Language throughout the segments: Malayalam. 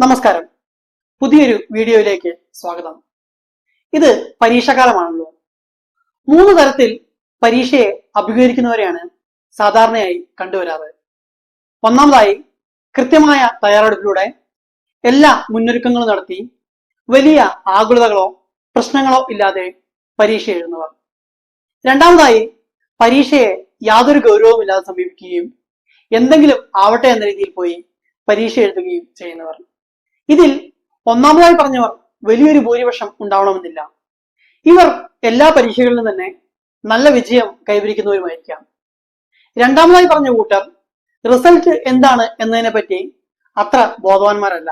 നമസ്കാരം. പുതിയൊരു വീഡിയോയിലേക്ക് സ്വാഗതം. ഇത് പരീക്ഷാകാലമാണല്ലോ. മൂന്ന് തരത്തിൽ പരീക്ഷയെ അഭിമുഖീകരിക്കുന്നവരെയാണ് സാധാരണയായി കണ്ടുവരാറ്. ഒന്നാമതായി കൃത്യമായ തയ്യാറെടുപ്പിലൂടെ എല്ലാ മുന്നൊരുക്കങ്ങളും നടത്തി വലിയ ആകുലതകളോ പ്രശ്നങ്ങളോ ഇല്ലാതെ പരീക്ഷ എഴുതുന്നവർ. രണ്ടാമതായി പരീക്ഷയെ യാതൊരു ഗൗരവവും ഇല്ലാതെ സമീപിക്കുകയും എന്തെങ്കിലും ആവട്ടെ എന്ന രീതിയിൽ പോയി പരീക്ഷ എഴുതുകയും ചെയ്യുന്നവർ. ഇതിൽ ഒന്നാമതായി പറഞ്ഞവർ വലിയൊരു ഭൂരിപക്ഷം ഉണ്ടാവണമെന്നില്ല. ഇവർ എല്ലാ പരീക്ഷകളിലും തന്നെ നല്ല വിജയം കൈവരിക്കുന്നവരുമായിരിക്കാം. രണ്ടാമതായി പറഞ്ഞ കൂട്ടർ റിസൾട്ട് എന്താണ് എന്നതിനെ പറ്റി അത്ര ബോധവാന്മാരല്ല.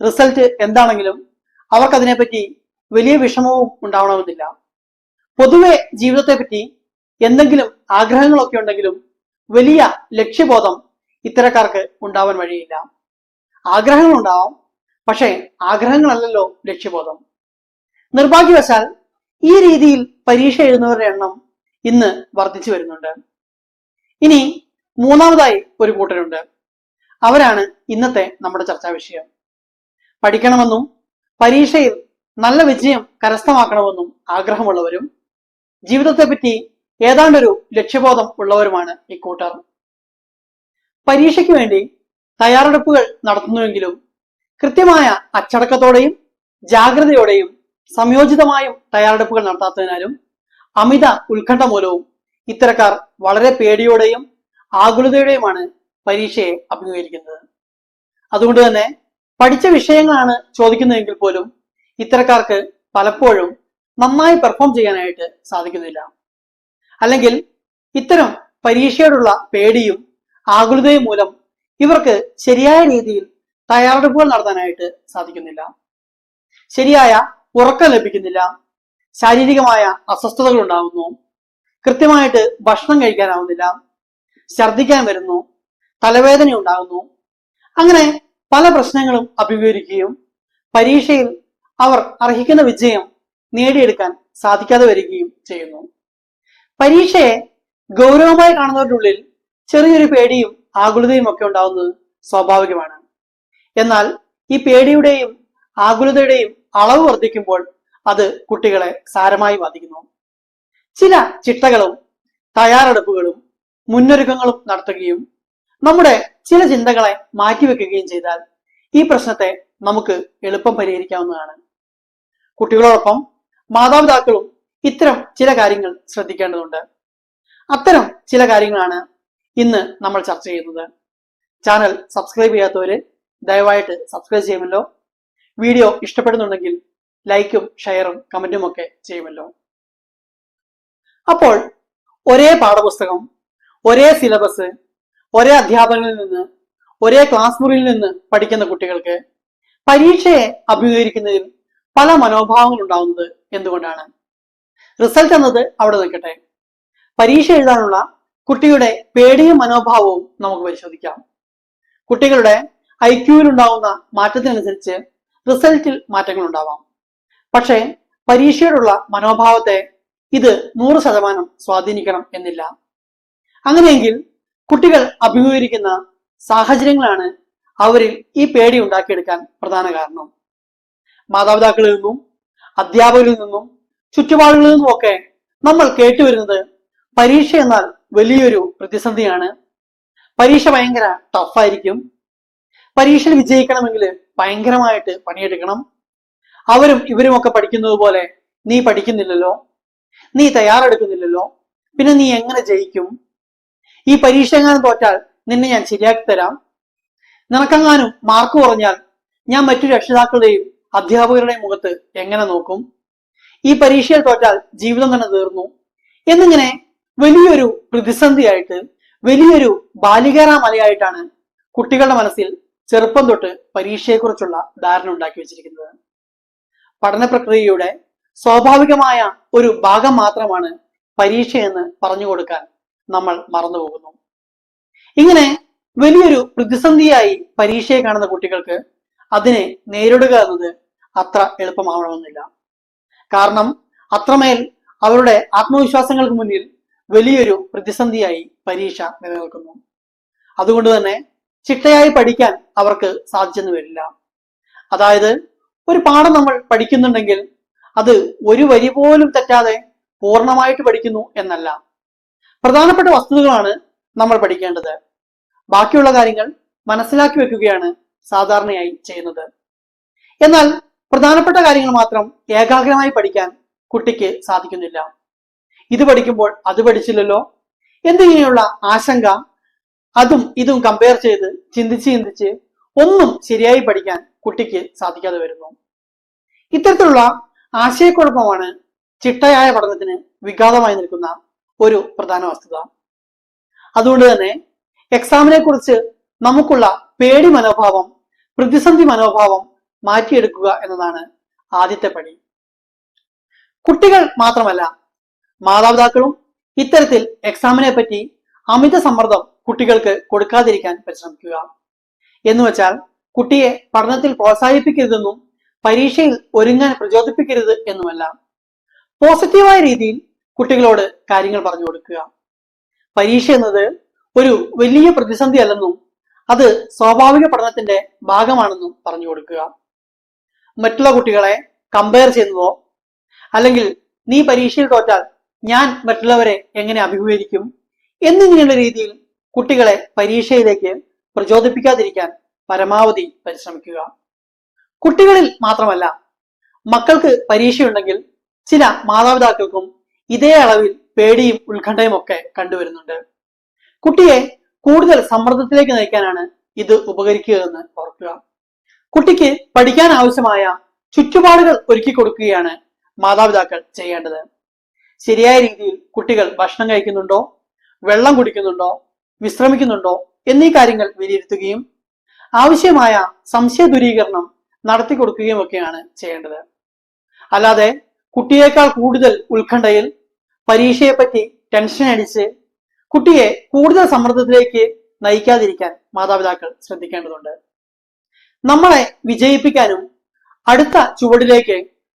റിസൾട്ട് എന്താണെങ്കിലും അവർക്ക് അതിനെപ്പറ്റി വലിയ വിഷമവും ഉണ്ടാവണമെന്നില്ല. പൊതുവെ ജീവിതത്തെപ്പറ്റി എന്തെങ്കിലും ആഗ്രഹങ്ങളൊക്കെ ഉണ്ടെങ്കിലും വലിയ ലക്ഷ്യബോധം ഇത്തരക്കാർക്ക് ഉണ്ടാവാൻ വഴിയില്ല. ആഗ്രഹങ്ങൾ ഉണ്ടാവാം പക്ഷേ ആഗ്രഹങ്ങളല്ലല്ലോ ലക്ഷ്യബോധം. നിർഭാഗ്യവശാൽ ഈ രീതിയിൽ പരീക്ഷ എഴുതുന്നവരുടെ എണ്ണം ഇന്ന് വർദ്ധിച്ചു വരുന്നുണ്ട്. ഇനി മൂന്നാമതായി ഒരു കൂട്ടരുണ്ട്. അവരാണ് ഇന്നത്തെ നമ്മുടെ ചർച്ചാ വിഷയം. പഠിക്കണമെന്നും പരീക്ഷയിൽ നല്ല വിജയം കരസ്ഥമാക്കണമെന്നും ആഗ്രഹമുള്ളവരും ജീവിതത്തെപ്പറ്റി ഏതാണ്ടൊരു ലക്ഷ്യബോധം ഉള്ളവരുമാണ് ഇക്കൂട്ടർ പരീക്ഷയ്ക്ക് വേണ്ടി തയ്യാറെടുപ്പുകൾ നടത്തുന്നുവെങ്കിലും കൃത്യമായ അച്ചടക്കത്തോടെയും ജാഗ്രതയോടെയും സംയോജിതമായും തയ്യാറെടുപ്പുകൾ നടത്താത്തതിനാലും അമിത ഉത്കണ്ഠ മൂലവും ഇത്തരക്കാർ വളരെ പേടിയോടെയും ആകുലതയോടെയുമാണ് പരീക്ഷയെ അഭിമുഖീകരിക്കുന്നത്. അതുകൊണ്ട് തന്നെ പഠിച്ച വിഷയങ്ങളാണ് ചോദിക്കുന്നതെങ്കിൽ പോലും ഇത്തരക്കാർക്ക് പലപ്പോഴും നന്നായി പെർഫോം ചെയ്യാനായിട്ട് സാധിക്കുന്നില്ല. അല്ലെങ്കിൽ ഇത്തരം പരീക്ഷയോടുള്ള പേടിയും ആകുലതയും മൂലം ഇവർക്ക് ശരിയായ രീതിയിൽ തയ്യാറെടുപ്പുകൾ നടത്താനായിട്ട് സാധിക്കുന്നില്ല. ശരിയായ ഉറക്കം ലഭിക്കുന്നില്ല. ശാരീരികമായ അസ്വസ്ഥതകൾ ഉണ്ടാകുന്നു. കൃത്യമായിട്ട് ഭക്ഷണം കഴിക്കാനാവുന്നില്ല. ഛർദ്ദിക്കാൻ വരുന്നു. തലവേദന ഉണ്ടാകുന്നു. അങ്ങനെ പല പ്രശ്നങ്ങളും അഭിമുഖീകരിക്കുകയും പരീക്ഷയിൽ അവർ അർഹിക്കുന്ന വിജയം നേടിയെടുക്കാൻ സാധിക്കാതെ വരികയും ചെയ്യുന്നു. പരീക്ഷയെ ഗൗരവമായി കാണുന്നവരുടെ ഉള്ളിൽ ചെറിയൊരു പേടിയും ആകുലതയും ഒക്കെ ഉണ്ടാവുന്നത് സ്വാഭാവികമാണ്. എന്നാൽ ഈ പേടിയുടെയും ആകുലതയുടെയും അളവ് വർദ്ധിക്കുമ്പോൾ അത് കുട്ടികളെ സാരമായി ബാധിക്കുന്നു. ചില ചിട്ടകളും തയ്യാറെടുപ്പുകളും മുന്നൊരുക്കങ്ങളും നടത്തുകയും നമ്മുടെ ചില ചിന്തകളെ മാറ്റിവെക്കുകയും ചെയ്താൽ ഈ പ്രശ്നത്തെ നമുക്ക് എളുപ്പം പരിഹരിക്കാവുന്നതാണ്. കുട്ടികളോടൊപ്പം മാതാപിതാക്കളും ഇത്തരം ചില കാര്യങ്ങൾ ശ്രദ്ധിക്കേണ്ടതുണ്ട്. അത്തരം ചില കാര്യങ്ങളാണ് ഇന്ന് നമ്മൾ ചർച്ച ചെയ്യുന്നത് ചാനൽ സബ്സ്ക്രൈബ് ചെയ്യാത്തവര് ദയവായിട്ട് സബ്സ്ക്രൈബ് ചെയ്യുമല്ലോ. വീഡിയോ ഇഷ്ടപ്പെടുന്നുണ്ടെങ്കിൽ ലൈക്കും ഷെയറും കമന്റും ഒക്കെ ചെയ്യുമല്ലോ. അപ്പോൾ ഒരേ പാഠപുസ്തകം ഒരേ സിലബസ് ഒരേ അധ്യാപകരിൽ നിന്ന് ഒരേ ക്ലാസ് മുറിയിൽ നിന്ന് പഠിക്കുന്ന കുട്ടികൾക്ക് പരീക്ഷയെ അഭിമുഖീകരിക്കുന്നതിൽ പല മനോഭാവങ്ങൾ ഉണ്ടാവുന്നത് എന്തുകൊണ്ടാണ്? റിസൾട്ട് എന്നത് അവിടെ നിൽക്കട്ടെ. പരീക്ഷ എഴുതാനുള്ള കുട്ടിയുടെ പേടിയും മനോഭാവവും നമുക്ക് പരിശോധിക്കാം. കുട്ടികളുടെ ഐ ക്യൂവിൽ ഉണ്ടാവുന്ന മാറ്റത്തിനനുസരിച്ച് റിസൾട്ടിൽ മാറ്റങ്ങൾ ഉണ്ടാവാം. പക്ഷേ പരീക്ഷയോടുള്ള മനോഭാവത്തെ ഇത് നൂറ് ശതമാനം സ്വാധീനിക്കണം എന്നില്ല. അങ്ങനെയെങ്കിൽ കുട്ടികൾ അഭിമുഖീകരിക്കുന്ന സാഹചര്യങ്ങളാണ് അവരിൽ ഈ പേടി ഉണ്ടാക്കിയെടുക്കാൻ പ്രധാന കാരണം. മാതാപിതാക്കളിൽ നിന്നും അധ്യാപകരിൽ നിന്നും ചുറ്റുപാടുകളിൽ നിന്നും ഒക്കെ നമ്മൾ കേട്ടുവരുന്നത് പരീക്ഷ എന്നാൽ വലിയൊരു പ്രതിസന്ധിയാണ്. പരീക്ഷ ഭയങ്കര ടഫായിരിക്കും പരീക്ഷയിൽ വിജയിക്കണമെങ്കിൽ ഭയങ്കരമായിട്ട് പണിയെടുക്കണം. അവരും ഇവരും ഒക്കെ പഠിക്കുന്നത് പോലെ നീ പഠിക്കുന്നില്ലല്ലോ. നീ തയ്യാറെടുക്കുന്നില്ലല്ലോ. പിന്നെ നീ എങ്ങനെ ജയിക്കും? ഈ പരീക്ഷ എങ്ങാനും തോറ്റാൽ നിന്നെ ഞാൻ ശരിയാക്കി തരാം. നിനക്കെങ്ങാനും മാർക്ക് കുറഞ്ഞാൽ ഞാൻ മറ്റു രക്ഷിതാക്കളുടെയും അധ്യാപകരുടെയും മുഖത്ത് എങ്ങനെ നോക്കും? ഈ പരീക്ഷയിൽ തോറ്റാൽ ജീവിതം തന്നെ തീർന്നു. എന്നിങ്ങനെ വലിയൊരു പ്രതിസന്ധിയായിട്ട് വലിയൊരു ബാലികാരാ മലയായിട്ടാണ് കുട്ടികളുടെ മനസ്സിൽ ചെറുപ്പം തൊട്ട് പരീക്ഷയെക്കുറിച്ചുള്ള ധാരണ ഉണ്ടാക്കി വെച്ചിരിക്കുന്നത്. പഠന പ്രക്രിയയുടെ സ്വാഭാവികമായ ഒരു ഭാഗം മാത്രമാണ് പരീക്ഷ എന്ന് പറഞ്ഞു കൊടുക്കാൻ നമ്മൾ മറന്നുപോകുന്നു ഇങ്ങനെ വലിയൊരു പ്രതിസന്ധിയായി പരീക്ഷയെ കാണുന്ന കുട്ടികൾക്ക് അതിനെ നേരിടുക എന്നത് അത്ര എളുപ്പമാവണമെന്നില്ല. കാരണം അത്രമേൽ അവരുടെ ആത്മവിശ്വാസങ്ങൾക്ക് മുന്നിൽ വലിയൊരു പ്രതിസന്ധിയായി പരീക്ഷ നിലനിൽക്കുന്നു. അതുകൊണ്ട് തന്നെ ചിട്ടയായി പഠിക്കാൻ അവർക്ക് സാധിച്ചെന്ന് വരില്ല. അതായത് ഒരു പാഠം നമ്മൾ പഠിക്കുന്നുണ്ടെങ്കിൽ അത് ഒരു വരി പോലും തെറ്റാതെ പൂർണമായിട്ട് പഠിക്കുന്നു എന്നല്ല. പ്രധാനപ്പെട്ട വസ്തുതകളാണ് നമ്മൾ പഠിക്കേണ്ടത്. ബാക്കിയുള്ള കാര്യങ്ങൾ മനസ്സിലാക്കി വെക്കുകയാണ് സാധാരണയായി ചെയ്യുന്നത്. എന്നാൽ പ്രധാനപ്പെട്ട കാര്യങ്ങൾ മാത്രം ഏകാഗ്രമായി പഠിക്കാൻ കുട്ടിക്ക് സാധിക്കുന്നില്ല. ഇത് പഠിക്കുമ്പോൾ അത് പഠിച്ചില്ലല്ലോ? എന്നിങ്ങനെയുള്ള ആശങ്ക? അതും ഇതും കമ്പയർ ചെയ്ത് ചിന്തിച്ച് ചിന്തിച്ച് ഒന്നും ശരിയായി പഠിക്കാൻ കുട്ടിക്ക് സാധിക്കാതെ വരുന്നു. ഇത്തരത്തിലുള്ള ആശയക്കുഴപ്പമാണ് ചിട്ടയായ പഠനത്തിന് വിഘാതമായി നിൽക്കുന്ന ഒരു പ്രധാന വസ്തുത. അതുകൊണ്ട് തന്നെ എക്സാമിനെ കുറിച്ച് നമുക്കുള്ള പേടി മനോഭാവം പ്രതിസന്ധി മനോഭാവം മാറ്റിയെടുക്കുക എന്നതാണ് ആദ്യത്തെ പടി. കുട്ടികൾ മാത്രമല്ല മാതാപിതാക്കളും ഇത്തരത്തിൽ എക്സാമിനെ പറ്റി അമിത സമ്മർദ്ദം കുട്ടികൾക്ക് കൊടുക്കാതിരിക്കാൻ പരിശ്രമിക്കുക. എന്ന് വെച്ചാൽ കുട്ടിയെ പഠനത്തിൽ പ്രോത്സാഹിപ്പിക്കരുതെന്നും പരീക്ഷയിൽ ഒരുങ്ങാൻ പ്രചോദിപ്പിക്കരുത് എന്നുമല്ല. പോസിറ്റീവായ രീതിയിൽ കുട്ടികളോട് കാര്യങ്ങൾ പറഞ്ഞു കൊടുക്കുക. പരീക്ഷ എന്നത് ഒരു വലിയ പ്രതിസന്ധി അല്ലെന്നും അത് സ്വാഭാവിക പഠനത്തിന്റെ ഭാഗമാണെന്നും പറഞ്ഞു കൊടുക്കുക. മറ്റുള്ള കുട്ടികളെ കമ്പയർ ചെയ്യുന്നതോ അല്ലെങ്കിൽ നീ പരീക്ഷയിൽ തോറ്റാൽ ഞാൻ മറ്റുള്ളവരെ എങ്ങനെ അഭിമുഖീകരിക്കും? എന്നിങ്ങനെയുള്ള രീതിയിൽ കുട്ടികളെ പരീക്ഷയിലേക്ക് പ്രചോദിപ്പിക്കാതിരിക്കാൻ പരമാവധി പരിശ്രമിക്കുക. കുട്ടികളിൽ മാത്രമല്ല മക്കൾക്ക് പരീക്ഷയുണ്ടെങ്കിൽ ചില മാതാപിതാക്കൾക്കും ഇതേ അളവിൽ പേടിയും ഉത്കണ്ഠയും ഒക്കെ കണ്ടുവരുന്നുണ്ട്. കുട്ടിയെ കൂടുതൽ സമ്മർദ്ദത്തിലേക്ക് നയിക്കാനാണ് ഇത് ഉപകരിക്കുക എന്ന് ഓർക്കുക. കുട്ടിക്ക് പഠിക്കാൻ ആവശ്യമായ ചുറ്റുപാടുകൾ ഒരുക്കി കൊടുക്കുകയാണ് മാതാപിതാക്കൾ ചെയ്യേണ്ടത്. ശരിയായ രീതിയിൽ കുട്ടികൾ ഭക്ഷണം കഴിക്കുന്നുണ്ടോ? വെള്ളം കുടിക്കുന്നുണ്ടോ? വിശ്രമിക്കുന്നുണ്ടോ? എന്നീ കാര്യങ്ങൾ വിലയിരുത്തുകയും ആവശ്യമായ സംശയ ദൂരീകരണം നടത്തി കൊടുക്കുകയും ഒക്കെയാണ് ചെയ്യേണ്ടത്. അല്ലാതെ കുട്ടിയേക്കാൾ കൂടുതൽ ഉത്കണ്ഠയിൽ പരീക്ഷയെപ്പറ്റി ടെൻഷൻ അടിച്ച് കുട്ടിയെ കൂടുതൽ സമ്മർദ്ദത്തിലേക്ക് നയിക്കാതിരിക്കാൻ മാതാപിതാക്കൾ ശ്രദ്ധിക്കേണ്ടതുണ്ട്. നമ്മളെ വിജയിപ്പിക്കാനും അടുത്ത ചുവടിലേക്ക്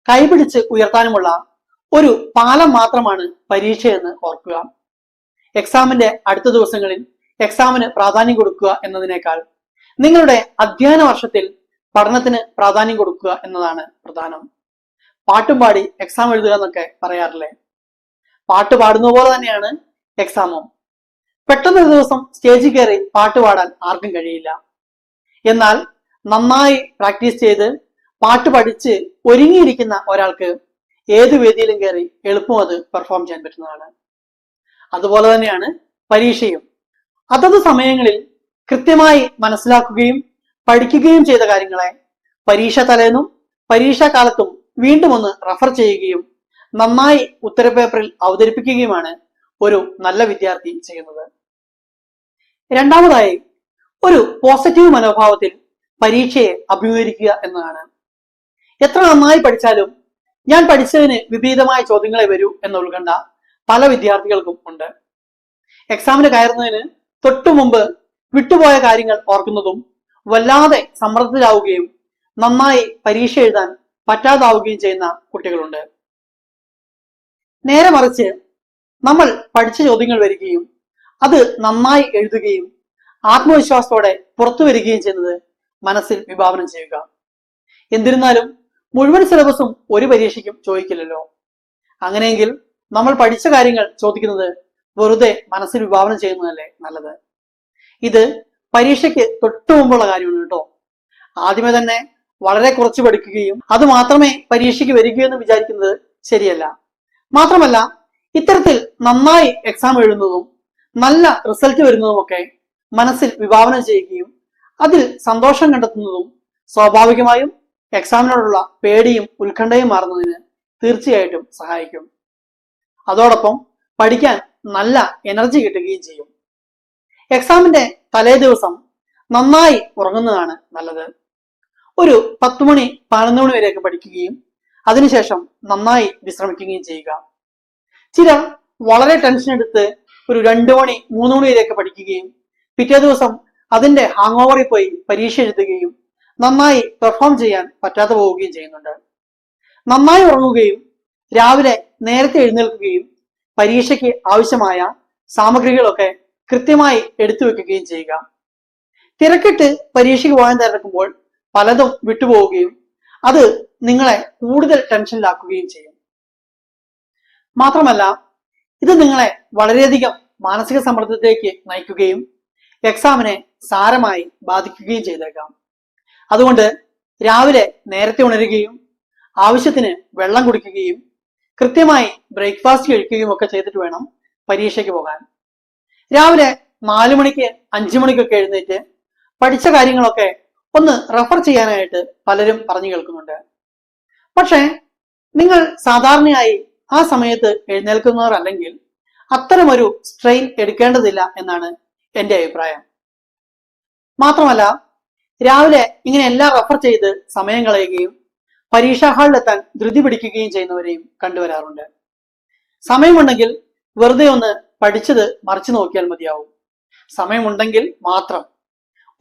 കൈപിടിച്ച് ഉയർത്താനുമുള്ള ഒരു പാലം മാത്രമാണ് പരീക്ഷ എന്ന് ഓർക്കുക. എക്സാമിന്റെ അടുത്ത ദിവസങ്ങളിൽ എക്സാമിന് പ്രാധാന്യം കൊടുക്കുക എന്നതിനേക്കാൾ നിങ്ങളുടെ അധ്യയന വർഷത്തിൽ പഠനത്തിന് പ്രാധാന്യം കൊടുക്കുക എന്നതാണ് പ്രധാനം. പാട്ടും പാടി എക്സാം എഴുതുക എന്നൊക്കെ പറയാറില്ലേ? പാട്ട് പാടുന്ന പോലെ തന്നെയാണ് എക്സാമും. പെട്ടെന്ന് ഒരു ദിവസം സ്റ്റേജിൽ കയറി പാട്ട് പാടാൻ ആർക്കും കഴിയില്ല. എന്നാൽ നന്നായി പ്രാക്ടീസ് ചെയ്ത് പാട്ട് പഠിച്ച് ഒരുങ്ങിയിരിക്കുന്ന ഒരാൾക്ക് ഏത് വേദിയിലും കയറി എളുപ്പം അത് പെർഫോം ചെയ്യാൻ പറ്റുന്നതാണ്. അതുപോലെ തന്നെയാണ് പരീക്ഷയും. അതത് സമയങ്ങളിൽ കൃത്യമായി മനസ്സിലാക്കുകയും പഠിക്കുകയും ചെയ്ത കാര്യങ്ങളെ പരീക്ഷ തലേന്നും പരീക്ഷാ കാലത്തും വീണ്ടും ഒന്ന് റഫർ ചെയ്യുകയും നന്നായി ഉത്തരപേപ്പറിൽ അവതരിപ്പിക്കുകയുമാണ് ഒരു നല്ല വിദ്യാർത്ഥി ചെയ്യുന്നത്. രണ്ടാമതായി ഒരു പോസിറ്റീവ് മനോഭാവത്തിൽ പരീക്ഷയെ അഭിമുഖീകരിക്കുക എന്നതാണ്. എത്ര നന്നായി പഠിച്ചാലും ഞാൻ പഠിച്ചതിന് വിപരീതമായ ചോദ്യങ്ങളെ വരൂ എന്ന ഉത്കണ്ഠ പല വിദ്യാർത്ഥികൾക്കും ഉണ്ട്. എക്സാമിന് കയറുന്നതിന് തൊട്ടു മുമ്പ് വിട്ടുപോയ കാര്യങ്ങൾ ഓർക്കുന്നതും വല്ലാതെ സമ്മർദ്ദത്തിലാവുകയും നന്നായി പരീക്ഷ എഴുതാൻ പറ്റാതാവുകയും ചെയ്യുന്ന കുട്ടികളുണ്ട്. നേരെ മറിച്ച് നമ്മൾ പഠിച്ച ചോദ്യങ്ങൾ വരികയും അത് നന്നായി എഴുതുകയും ആത്മവിശ്വാസത്തോടെ പുറത്തു വരികയും ചെയ്യുന്നത് മനസ്സിൽ വിഭാവനം ചെയ്യുക. എന്നിരുന്നാലും മുഴുവൻ സിലബസും ഒരു പരീക്ഷയ്ക്കും ചോദിക്കില്ലല്ലോ. അങ്ങനെയെങ്കിൽ നമ്മൾ പഠിച്ച കാര്യങ്ങൾ ചോദിക്കുന്നത് വെറുതെ മനസ്സിൽ വിഭാവനം ചെയ്യുന്നതല്ലേ നല്ലത്? ഇത് പരീക്ഷയ്ക്ക് തൊട്ടു മുമ്പുള്ള കാര്യമാണ് കേട്ടോ. ആദ്യമേ തന്നെ വളരെ കുറച്ച് പഠിക്കുകയും അത് മാത്രമേ പരീക്ഷയ്ക്ക് വരികയെന്ന് വിചാരിക്കുന്നത് ശരിയല്ല. മാത്രമല്ല ഇത്തരത്തിൽ നന്നായി എക്സാം എഴുതുന്നതും നല്ല റിസൾട്ട് വരുന്നതുമൊക്കെ മനസ്സിൽ വിഭാവനം ചെയ്യുകയും അതിൽ സന്തോഷം കണ്ടെത്തുന്നതും സ്വാഭാവികമായും എക്സാമിനോടുള്ള പേടിയും ഉത്കണ്ഠയും മാറുന്നതിന് തീർച്ചയായിട്ടും സഹായിക്കും. അതോടൊപ്പം പഠിക്കാൻ നല്ല എനർജി കിട്ടുകയും ചെയ്യും. എക്സാമിന്റെ തലേ ദിവസം നന്നായി ഉറങ്ങുന്നതാണ് നല്ലത്. ഒരു പത്ത് മണി പതിനൊന്ന് മണി വരെയൊക്കെ പഠിക്കുകയും അതിനുശേഷം നന്നായി വിശ്രമിക്കുകയും ചെയ്യുക. ചില വളരെ ടെൻഷൻ എടുത്ത് ഒരു രണ്ടു മണി മൂന്ന് മണി വരെയൊക്കെ പഠിക്കുകയും പിറ്റേ ദിവസം അതിന്റെ ഹാങ് ഓവറിൽ പോയി പരീക്ഷ എഴുതുകയും നന്നായി പെർഫോം ചെയ്യാൻ പറ്റാതെ പോവുകയും ചെയ്യുന്നുണ്ട്. നന്നായി ഉറങ്ങുകയും രാവിലെ നേരത്തെ എഴുന്നേൽക്കുകയും പരീക്ഷയ്ക്ക് ആവശ്യമായ സാമഗ്രികളൊക്കെ കൃത്യമായി എടുത്തു വെക്കുകയും ചെയ്യുക. തിരക്കിട്ട് പരീക്ഷയ്ക്ക് പോകാൻ തിരക്കുമ്പോൾ പലതും വിട്ടുപോവുകയും അത് നിങ്ങളെ കൂടുതൽ ടെൻഷനിലാക്കുകയും ചെയ്യും. മാത്രമല്ല ഇത് നിങ്ങളെ വളരെയധികം മാനസിക സമ്മർദ്ദത്തിലേക്ക് നയിക്കുകയും എക്സാമിനെ സാരമായി ബാധിക്കുകയും ചെയ്തേക്കാം. അതുകൊണ്ട് രാവിലെ നേരത്തെ ഉണരുകയും ആവശ്യത്തിന് വെള്ളം കുടിക്കുകയും കൃത്യമായി ബ്രേക്ക്ഫാസ്റ്റ് കഴിക്കുകയും ഒക്കെ ചെയ്തിട്ട് വേണം പരീക്ഷയ്ക്ക് പോകാൻ. രാവിലെ നാലു മണിക്ക് അഞ്ചു മണിക്കൊക്കെ എഴുന്നേറ്റ് പഠിച്ച കാര്യങ്ങളൊക്കെ ഒന്ന് റെഫർ ചെയ്യാനായിട്ട് പലരും പറഞ്ഞു കേൾക്കുന്നുണ്ട്. പക്ഷേ നിങ്ങൾ സാധാരണയായി ആ സമയത്ത് എഴുന്നേൽക്കുന്നവർ അല്ലെങ്കിൽ അത്തരമൊരു സ്ട്രെയിൻ എടുക്കേണ്ടതില്ല എന്നാണ് എന്റെ അഭിപ്രായം. മാത്രമല്ല രാവിലെ ഇങ്ങനെ എല്ലാം റെഫർ ചെയ്ത് സമയം കളയുകയും പരീക്ഷാ ഹാളിലെത്താൻ ധൃതി പിടിക്കുകയും ചെയ്യുന്നവരെയും കണ്ടുവരാറുണ്ട്. സമയമുണ്ടെങ്കിൽ വെറുതെ ഒന്ന് പഠിച്ചത് മറിച്ചു നോക്കിയാൽ മതിയാവും. സമയമുണ്ടെങ്കിൽ മാത്രം.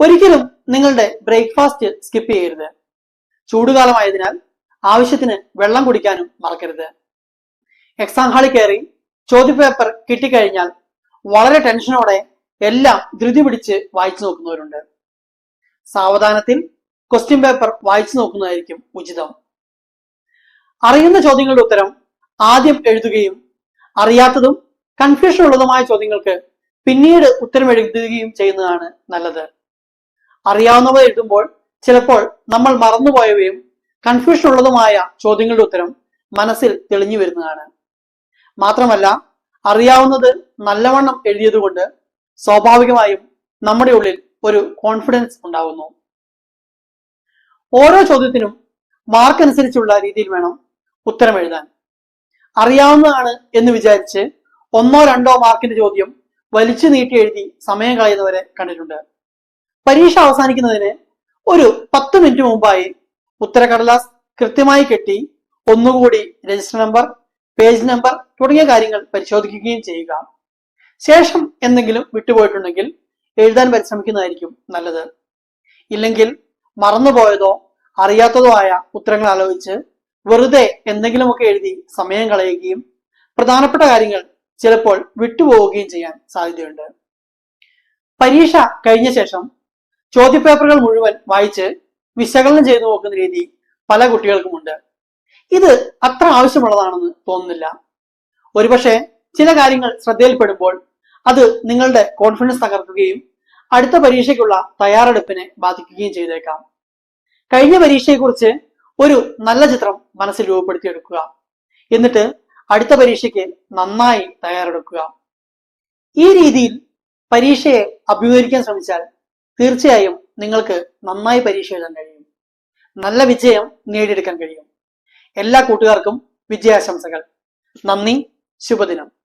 ഒരിക്കലും നിങ്ങളുടെ ബ്രേക്ക്ഫാസ്റ്റ് സ്കിപ്പ് ചെയ്യരുത്. ചൂടുകാലമായതിനാൽ ആവശ്യത്തിന് വെള്ളം കുടിക്കാനും മറക്കരുത്. എക്സാം ഹാളിൽ കയറി ചോദ്യപേപ്പർ കിട്ടിക്കഴിഞ്ഞാൽ വളരെ ടെൻഷനോടെ എല്ലാം ധൃതി പിടിച്ച് വായിച്ചു നോക്കുന്നവരുണ്ട്. സാവധാനത്തിൽ ക്വസ്റ്റ്യൻ പേപ്പർ വായിച്ചു നോക്കുന്നതായിരിക്കും ഉചിതം. അറിയുന്ന ചോദ്യങ്ങളുടെ ഉത്തരം ആദ്യം എഴുതുകയും അറിയാത്തതും കൺഫ്യൂഷൻ ഉള്ളതുമായ ചോദ്യങ്ങൾക്ക് പിന്നീട് ഉത്തരം എഴുതുകയും ചെയ്യുന്നതാണ് നല്ലത്. അറിയാവുന്നവ എഴുതുമ്പോൾ ചിലപ്പോൾ നമ്മൾ മറന്നുപോയവയും കൺഫ്യൂഷൻ ഉള്ളതുമായ ചോദ്യങ്ങളുടെ ഉത്തരം മനസ്സിൽ തെളിഞ്ഞു വരുന്നതാണ്. മാത്രമല്ല അറിയാവുന്നത് നല്ലവണ്ണം എഴുതിയതുകൊണ്ട് സ്വാഭാവികമായും നമ്മുടെ ഉള്ളിൽ ഒരു കോൺഫിഡൻസ് ഉണ്ടാകുന്നു ഓരോ ചോദ്യത്തിനും മാർക്ക് അനുസരിച്ചുള്ള രീതിയിൽ വേണം ഉത്തരം എഴുതാൻ. അറിയാവുന്നതാണ് എന്ന് വിചാരിച്ച് ഒന്നോ രണ്ടോ മാർക്കിന്റെ ചോദ്യം വലിച്ചു നീട്ടി എഴുതി സമയം കളയുന്നവരെ കണ്ടിട്ടുണ്ട്. പരീക്ഷ അവസാനിക്കുന്നതിന് ഒരു പത്ത് മിനിറ്റ് മുമ്പായി ഉത്തരക്കടലാസ് കൃത്യമായി കെട്ടി ഒന്നുകൂടി രജിസ്റ്റർ നമ്പർ പേജ് നമ്പർ തുടങ്ങിയ കാര്യങ്ങൾ പരിശോധിക്കുകയും ചെയ്യുക. ശേഷം എന്തെങ്കിലും വിട്ടുപോയിട്ടുണ്ടെങ്കിൽ എഴുതാൻ പരിശ്രമിക്കുന്നതായിരിക്കും നല്ലത്. ഇല്ലെങ്കിൽ മറന്നുപോയതോ അറിയാത്തതോ ആയ ഉത്തരങ്ങൾ ആലോചിച്ച് വെറുതെ എന്തെങ്കിലുമൊക്കെ എഴുതി സമയം കളയുകയും പ്രധാനപ്പെട്ട കാര്യങ്ങൾ ചിലപ്പോൾ വിട്ടുപോവുകയും ചെയ്യാൻ സാധ്യതയുണ്ട്. പരീക്ഷ കഴിഞ്ഞ ശേഷം ചോദ്യപേപ്പറുകൾ മുഴുവൻ വായിച്ച് വിശകലനം ചെയ്തു നോക്കുന്ന രീതി പല കുട്ടികൾക്കുമുണ്ട്. ഇത് അത്ര ആവശ്യമുള്ളതാണെന്ന് തോന്നുന്നില്ല. ഒരുപക്ഷെ ചില കാര്യങ്ങൾ ശ്രദ്ധയിൽപ്പെടുമ്പോൾ അത് നിങ്ങളുടെ കോൺഫിഡൻസ് തകർക്കുകയും അടുത്ത പരീക്ഷയ്ക്കുള്ള തയ്യാറെടുപ്പിനെ ബാധിക്കുകയും ചെയ്തേക്കാം. കഴിഞ്ഞ പരീക്ഷയെക്കുറിച്ച് ഒരു നല്ല ചിത്രം മനസ്സിൽ രൂപപ്പെടുത്തിയെടുക്കുക. എന്നിട്ട് അടുത്ത പരീക്ഷയ്ക്ക് നന്നായി തയ്യാറെടുക്കുക. ഈ രീതിയിൽ പരീക്ഷയെ അഭിമുഖീകരിക്കാൻ ശ്രമിച്ചാൽ തീർച്ചയായും നിങ്ങൾക്ക് നന്നായി പരീക്ഷ എഴുതാൻ കഴിയും. നല്ല വിജയം നേടിയെടുക്കാൻ കഴിയും. എല്ലാ കൂട്ടുകാർക്കും വിജയാശംസകൾ. നന്ദി. ശുഭദിനം.